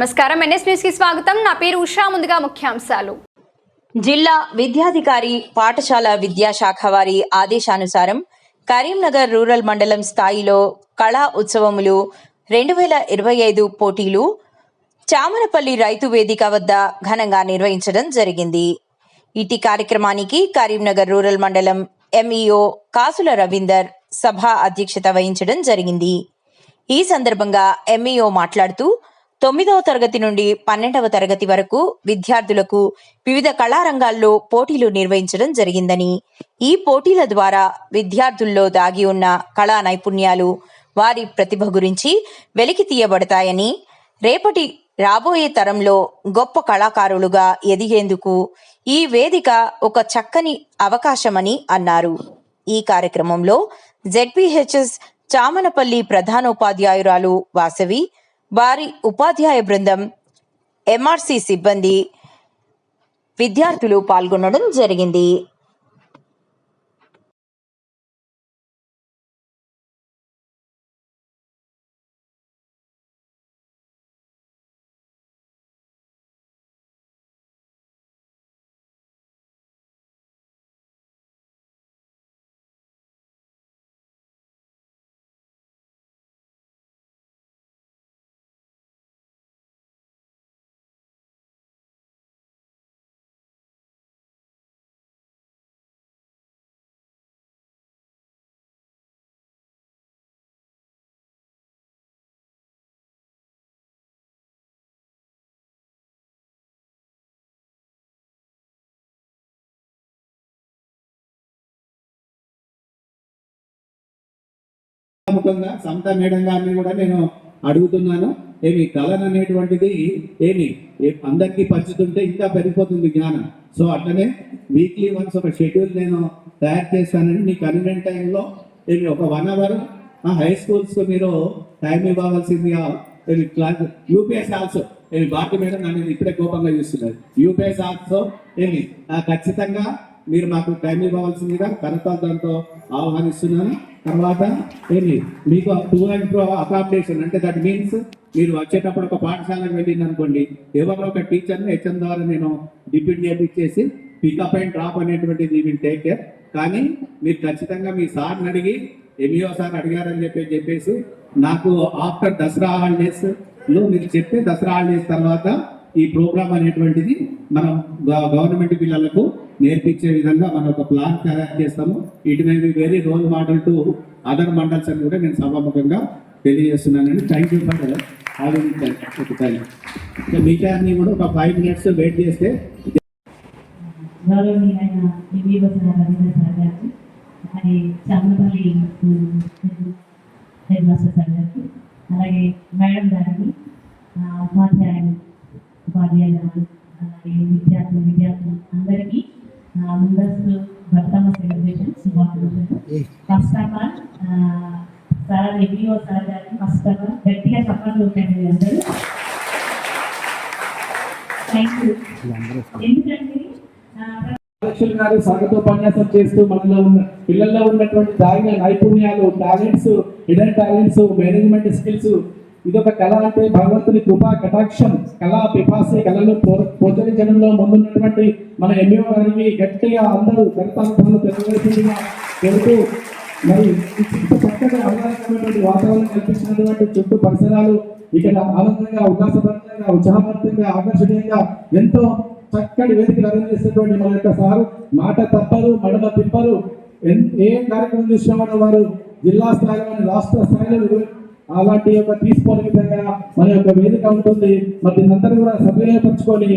నమస్కారం. ఎన్ఎస్ న్యూస్కి స్వాగతం. నా పేరు ఉషా. ముందుగా ముఖ్యాంశాలు. జిల్లా విద్యాధికారి పాఠశాల విద్యాశాఖ వారి ఆదేశానుసారం కరీంనగర్ రూరల్ మండలం స్థాయిలో కళా ఉత్సవములు రెండు వేల ఇరవై ఐదు పోటీలు చామరపల్లి రైతు వేదిక వద్ద ఘనంగా నిర్వహించడం జరిగింది. ఇటీ కార్యక్రమానికి కరీంనగర్ రూరల్ మండలం ఎంఈఓ కాసుల రవీందర్ సభ అధ్యక్షత వహించడం జరిగింది. ఈ సందర్భంగా ఎంఈఓ మాట్లాడుతూ తొమ్మిదవ తరగతి నుండి పన్నెండవ తరగతి వరకు విద్యార్థులకు వివిధ కళారంగాల్లో పోటీలు నిర్వహించడం జరిగిందని ఈ పోటీల ద్వారా విద్యార్థుల్లో దాగి ఉన్న కళా నైపుణ్యాలు వారి ప్రతిభ గురించి వెలికి తీయబడతాయని రేపటి రాబోయే తరంలో గొప్ప కళాకారులుగా ఎదిగేందుకు ఈ వేదిక ఒక చక్కని అవకాశమని అన్నారు. ఈ కార్యక్రమంలో జెడ్పీహెచ్ఎస్ చామనపల్లి ప్రధానోపాధ్యాయురాలు వాసవి వారి ఉపాధ్యాయ బృందం ఎంఆర్సి సిబ్బంది విద్యార్థులు పాల్గొనడం జరిగింది. ముఖంగా సంత మేడం గారిని కూడా నేను అడుగుతున్నాను. ఏమి కళన్ అనేటువంటిది ఏమి అందరికీ పంచుతుంటే ఇంకా పెరిగిపోతుంది జ్ఞానం. సో అట్లనే వీక్లీ వన్స్ ఒక షెడ్యూల్ నేను తయారు చేస్తానని మీ కన్వీనియంట్ టైంలో ఏమి ఒక వన్ అవర్ హై స్కూల్స్కు మీరు టైం ఇవ్వవలసిందిగా ఏమి క్లాస్ యూపీఎస్ ఆల్సో ఏమి భారతి మేడం నన్ను ఇప్పుడే కోపంగా చూస్తున్నారు. యూపీఎస్ ఆల్సో ఏమి ఖచ్చితంగా మీరు మాకు టైం ఇవ్వవలసిందిగా కరతాలతో ఆహ్వానిస్తున్నాను. తర్వాత ఏంటి మీకు టూ అండ్ ప్రో అకామిడేషన్ అంటే దట్ మీన్స్ మీరు వచ్చేటప్పుడు ఒక పాఠశాలకు వెళ్ళింది అనుకోండి ఎవరో ఒక టీచర్ని హెచ్ఎం ద్వారా నేను డిప్యూట్ చేపించేసి పికప్ అండ్ డ్రాప్ అనేటువంటిది విల్ టేక్ కేర్ కానీ మీరు ఖచ్చితంగా మీ సార్ని అడిగి ఎంఈఓ సార్ అడిగారని చెప్పి చెప్పేసి నాకు ఆఫ్టర్ దసరా హాలిడేస్లో మీరు చెప్తే దసరా హాలిడేస్ తర్వాత ఈ ప్రోగ్రామ్ అనేటువంటిది మనం గ- గవర్నమెంట్ పిల్లలకు నేర్పించే విధంగా మనం ఒక ప్లాన్ తయారు చేస్తాము. It may be very role model to other mandals అని కూడా నేను సభాముఖంగా తెలియజేస్తున్నానండి థ్యాంక్ యూ ఫర్ మిగతా అన్ని కూడా ఒక ఫైవ్ మినిట్స్ వెయిట్ చేస్తే అలాగే చామపల్లి హెడ్ మాస్టర్ సార్ గారికి అలాగే మేడం గారికి ఉపాధ్యాయులు ఉపాధ్యాయులు ముందస్తు బతుకమ్మ సెలబ్రేషన్ శుభాకాంక్షలు. First of all sir MEO sir గారికి ఫస్ట్ ఆఫ్ ఆల్ గట్టిగా చెప్పండి ఉంటాయండి అందరూ. థ్యాంక్ యూ ఎందుకంటే ఆ, అధ్యక్షులు గారు స్వాగతోపన్యాసం చేస్తూ మనలో ఉన్న పిల్లల్లో ఉన్నటువంటి దాగిన నైపుణ్యాలు talents hidden talents management skills ఇదొక కళ అంటే భగవంతుని కృపా కటాక్షం. కళా పిపాసి కళలు ప్రో- ముందున్నటువంటి మన ఎంఈఓ గారికి గట్టిగా అందరూ కరతాలను తెలియవలసిందిగా చెబుతూ మరి ఇంత చక్కగా ఆహ్లాదకరమైనటువంటి వాతావరణం కల్పించినటువంటి చుట్టూ పరిసరాలు ఇక్కడ ఆనందంగా ఉల్లాసభరితంగా ఉత్సాహభరితంగా ఆకర్షణీయంగా ఎంతో చక్కటి వేదికలు అరేంజ్ చేసినటువంటి మన యొక్క సారు మాట తప్పరు మడమ తిప్పరు. ఎన్- ఏ కార్యక్రమం చూసినా వారు జిల్లా స్థాయిలో రాష్ట్ర స్థాయిలో అలాంటి యొక్క తీసుకోని విధంగా మన యొక్క వేదిక ఉంటుంది. మరి దీన్నందరూ కూడా సద్వినియోగపరచుకొని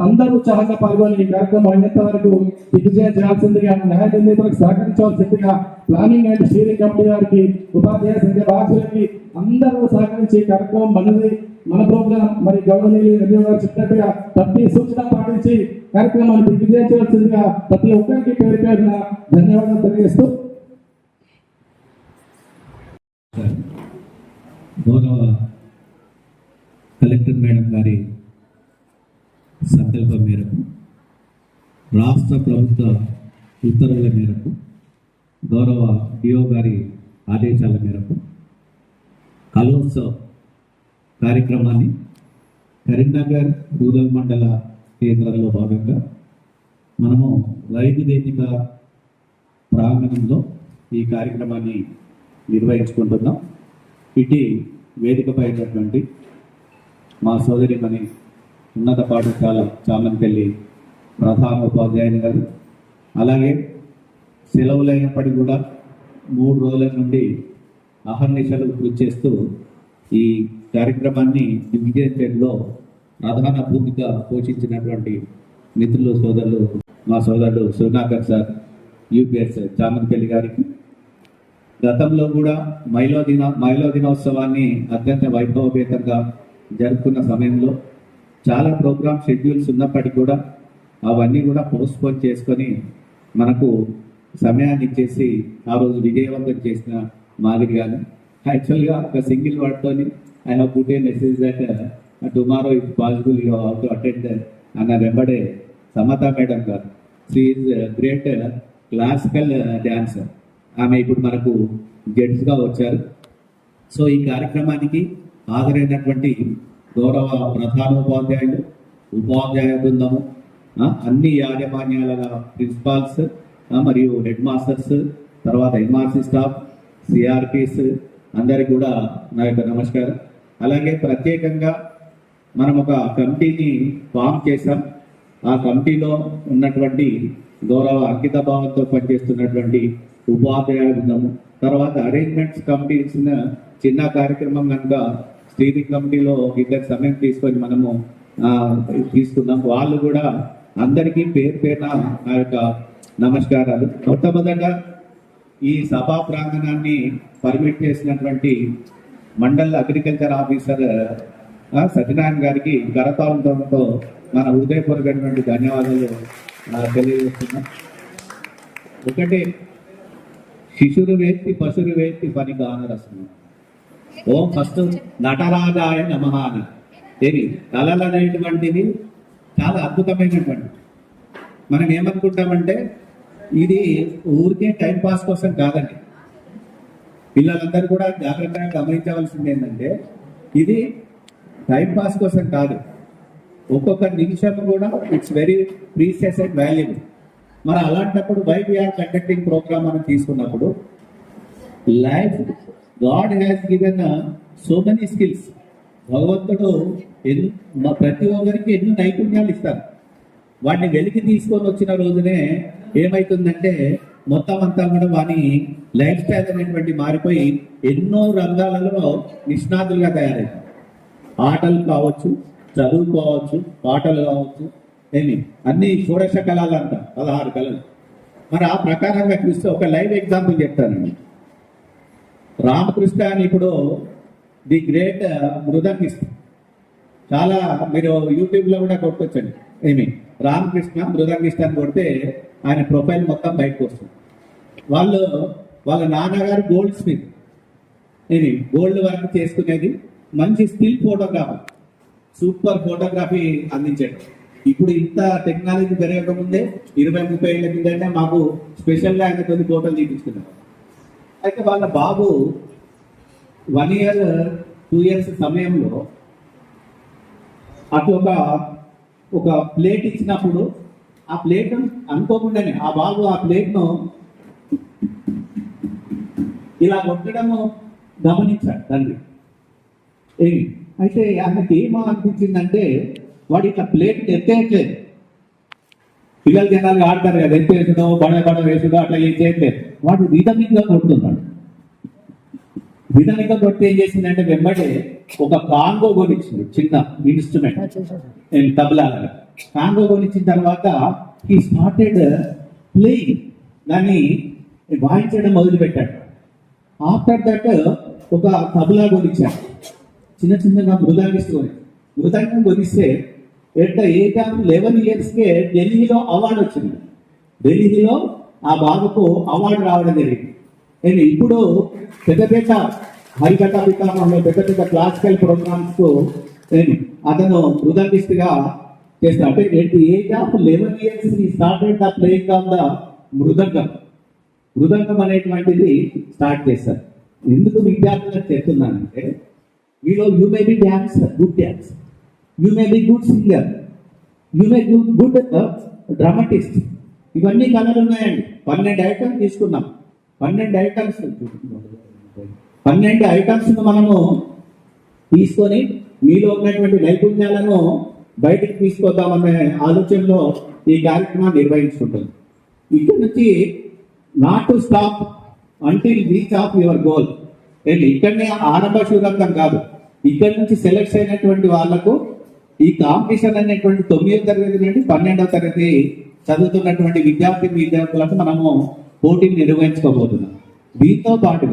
అందరూ ఉత్సాహంగా పాల్గొని ఈ కార్యక్రమం అయినంత వరకు దిగ్విజయం చేయాల్సిందిగా న్యాయ నిర్ణీతలకు సహకరించవలసిందిగా ప్లానింగ్ అండ్ స్టీరింగ్ కమిటీ వారికి ఉపాధ్యాయ సంఘ బాధ్యులకి అందరూ సహకరించి కార్యక్రమం మనది మన ప్రోగ్రాం మరి గౌరవనీయులు గారు చెప్పినట్టుగా ప్రతి సూచన పాటించి కార్యక్రమాన్ని దిగ్విజయం చేయవలసిందిగా ప్రతి ఒక్కరికి పేరు పేరున ధన్యవాదాలు తెలియజేస్తూ గౌరవ కలెక్టర్ మేడం గారి సంకల్పం మేరకు రాష్ట్ర ప్రభుత్వ ఉత్తర్వుల మేరకు గౌరవ డిఓ గారి ఆదేశాల మేరకు కలోత్సవ్ కార్యక్రమాన్ని కరీంనగర్ రూరల్ మండల కేంద్రంలో భాగంగా మనము రైతు వేదిక ప్రాంగణంలో ఈ కార్యక్రమాన్ని నిర్వహించుకుంటున్నాం. ఇటీ వేదికపై ఉన్నటువంటి మా సోదరిమణి ఉన్నత పాఠశాల చామంతెల్లి ప్రధాన ఉపాధ్యాయుని గారు. అలాగే సెలవులైనప్పటికీ కూడా మూడు రోజుల నుండి అహర్నిశలు కృషి చేస్తూ ఈ కార్యక్రమాన్ని దిగ్విజయంలో ప్రధాన భూమిక పోషించినటువంటి మిత్రులు సోదరులు మా సోదరుడు సునాకర్ సార్ యూపీఎస్ చామంతిపల్లి గారికి. గతంలో కూడా మహిళా దిన మహిళా దినోత్సవాన్ని అత్యంత వైభవపేతంగా జరుపుకున్న సమయంలో చాలా ప్రోగ్రామ్ షెడ్యూల్స్ ఉన్నప్పటికీ కూడా అవన్నీ కూడా పోస్ట్పోన్ చేసుకొని మనకు సమయాన్ని ఇచ్చేసి ఆ రోజు విజయవంతం చేసిన మాదిరిగాను యాక్చువల్గా ఒక single వర్డ్తోని I have put a message that tomorrow it possible you have to attend అన్న వెంబడే సమత మేడం గారు. She is great classical dancer ఆమె ఇప్పుడు మనకు జడ్జ్గా వచ్చారు. సో ఈ కార్యక్రమానికి హాజరైనటువంటి గౌరవ ప్రధానోపాధ్యాయులు ఉపాధ్యాయ బృందము అన్ని యాజమాన్యాల ప్రిన్సిపాల్స్ మరియు హెడ్ మాస్టర్స్ తర్వాత ఎంఆర్సీ స్టాఫ్ సిఆర్పిస్ అందరికి కూడా నా యొక్క నమస్కారం. అలాగే ప్రత్యేకంగా మనం ఒక కమిటీని ఫామ్ చేశాం. ఆ కమిటీలో ఉన్నటువంటి గౌరవ అంకిత భావంతో పనిచేస్తున్నటువంటి ఉపాధ్యాయ బృందము తర్వాత అరేంజ్మెంట్స్ కమిటీ ఇచ్చిన చిన్న కార్యక్రమం కనుక స్టీరింగ్ కమిటీలో ఇద్దరు సమయం తీసుకొని మనము తీసుకున్నాం. వాళ్ళు కూడా అందరికీ పేరు పేరున నా యొక్క నమస్కారాలు. మొట్టమొదట ఈ సభా ప్రాంగణాన్ని పర్మిట్ చేసినటువంటి మండల్ అగ్రికల్చర్ ఆఫీసర్ సత్యనారాయణ గారికి కరతాళంతో మన హృదయపూర్వకమైనటువంటి ధన్యవాదాలు తెలియజేస్తున్నాం. ఒకటి శిశురు వేత్తి పశురు వేత్తి పని కానరస్తున్నాం ఓం ఫస్ట్ నటరాజాయ నమహాన ఏమి కళలు అనేటువంటిది చాలా అద్భుతమైనటువంటి. మనం ఏమనుకుంటామంటే ఇది ఊరికే టైం పాస్ కోసం కాదండి. పిల్లలందరూ కూడా జాగ్రత్తగా గమనించవలసింది ఏంటంటే ఇది టైం పాస్ కోసం కాదు. ఒక్కొక్క నిమిషం కూడా it's very precious and valuable. మరి అలాంటప్పుడు why we are conducting program మనం తీసుకున్నప్పుడు life God has given so many skills భగవంతుడు ఎన్నో ప్రతి ఒక్కరికి ఎన్నో నైపుణ్యాలు ఇస్తారు. వాటిని వెలికి తీసుకొని వచ్చిన రోజునే ఏమైతుందంటే మొత్తం అంతా కూడా వాని లైఫ్ స్టైల్ అనేటువంటి మారిపోయి ఎన్నో రంగాలలో నిష్ణాతులుగా తయారైంది ఆటలు కావచ్చు చదువు కావచ్చు పాటలు కావచ్చు ఏమి అన్ని షోడశ కళలు అంట పదహారు కళలు. మరి ఆ ప్రకారంగా చూస్తే ఒక లైవ్ ఎగ్జాంపుల్ చెప్తానండి రామకృష్ణ అని ఇప్పుడు ది గ్రేట్ మృదంగిస్ట్ చాలా మీరు యూట్యూబ్లో కూడా కొట్టుకొచ్చండి ఏమి? రామకృష్ణ మృదంగిస్ట్ అని కొడితే ఆయన ప్రొఫైల్ మొత్తం బయటకు వస్తుంది. వాళ్ళు వాళ్ళ నాన్నగారు గోల్డ్ స్మిత్. ఇది గోల్డ్ వర్క్ చేసుకునేది మంచి స్కిల్ ఫోటోగ్రాఫర్. సూపర్ ఫోటోగ్రఫీ అందించాడు. ఇప్పుడు ఇంత టెక్నాలజీ పెరగక ముందే ఇరవై ముప్పై ఏళ్ళ కిందంటే మాకు స్పెషల్గా ఆయన కొన్ని ఫోటోలు తీపించుకున్నారు అయితే వాళ్ళ బాబు వన్ ఇయర్ టూ ఇయర్స్ సమయంలో అటు ఒక ఒక ప్లేట్ ఇచ్చినప్పుడు ఆ ప్లేట్ అనుకోకుండానే ఆ బాబు ఆ ప్లేట్ను ఇలా కొట్టడము గమనించాడు తండ్రి. ఏమి? అయితే ఆయనకి ఏమో అనిపించిందంటే వాడు ఇట్లా ప్లేట్ ఎత్తేయట్లేదు. పిల్లలు జనాలు ఆడతారు కదా ఎత్తేసుడో బడ బడ వేసుడో అట్లా ఏం చేయట్లేదు. వాడు విధంగా కొడుతున్నాడు విధంగా కొట్టి ఏం చేసిందంటే వెంబడే ఒక కాంగో కొనిచ్చింది చిన్న ఇన్స్ట్రుమెంట్ తబలా కాంగో కొనిచ్చిన తర్వాత ఈ స్టార్టెడ్ ప్లేయింగ్ దాన్ని వాయించడం మొదలుపెట్టాడు. ఆఫ్టర్ దట్ ఒక తబలా కొనిచ్చాడు. చిన్న చిన్నగా మృదాంగిస్తుంది మృదాంగం కొనిస్తే ఎట్ట ద ఏజ్ లెవెన్ ఇయర్స్కే ఢిల్లీలో అవార్డు వచ్చింది. ఢిల్లీలో ఆ బాబుకు అవార్డు రావడం జరిగింది. నేను ఇప్పుడు పెద్ద పెద్ద హరికథ పితామహంలో పెద్ద పెద్ద క్లాసికల్ ప్రోగ్రామ్స్ నేను అతను మృదంగిస్తుగా చేస్తాను అంటే at age of eleven years he started the playing of the mridangam. Mridangam అనేటువంటిది స్టార్ట్ చేస్తారు ఎందుకు విద్యార్థులకు చెప్తున్నానంటే మీలో you may be dance good dance you may be good singer you may good dramatist ఇవన్నీ కళలు ఉన్నాయండి. పన్నెండు ఐటమ్స్ తీసుకున్నాం. పన్నెండు ఐటమ్స్ పన్నెండు ఐటమ్స్ మనము తీసుకొని మీలో ఉన్నటువంటి నైపుణ్యాలను బయటికి తీసుకొద్దామనే ఆలోచనలో ఈ కార్యక్రమాన్ని నిర్వహించుకుంటుంది ఇక్కడ నుంచి not to stop until reach of your goal and ఇక్కడనే ఆరంభ శూరంగం కాదు. ఇక్కడ నుంచి సెలెక్ట్ అయినటువంటి వాళ్ళకు ఈ కాంపిటీషన్ అనేటువంటి తొమ్మిదో తరగతి నుండి పన్నెండవ తరగతి చదువుతున్నటువంటి విద్యార్థి విద్యార్థులకు మనము పోటీని నిర్వహించుకోబోతున్నాం. దీంతో పాటుగా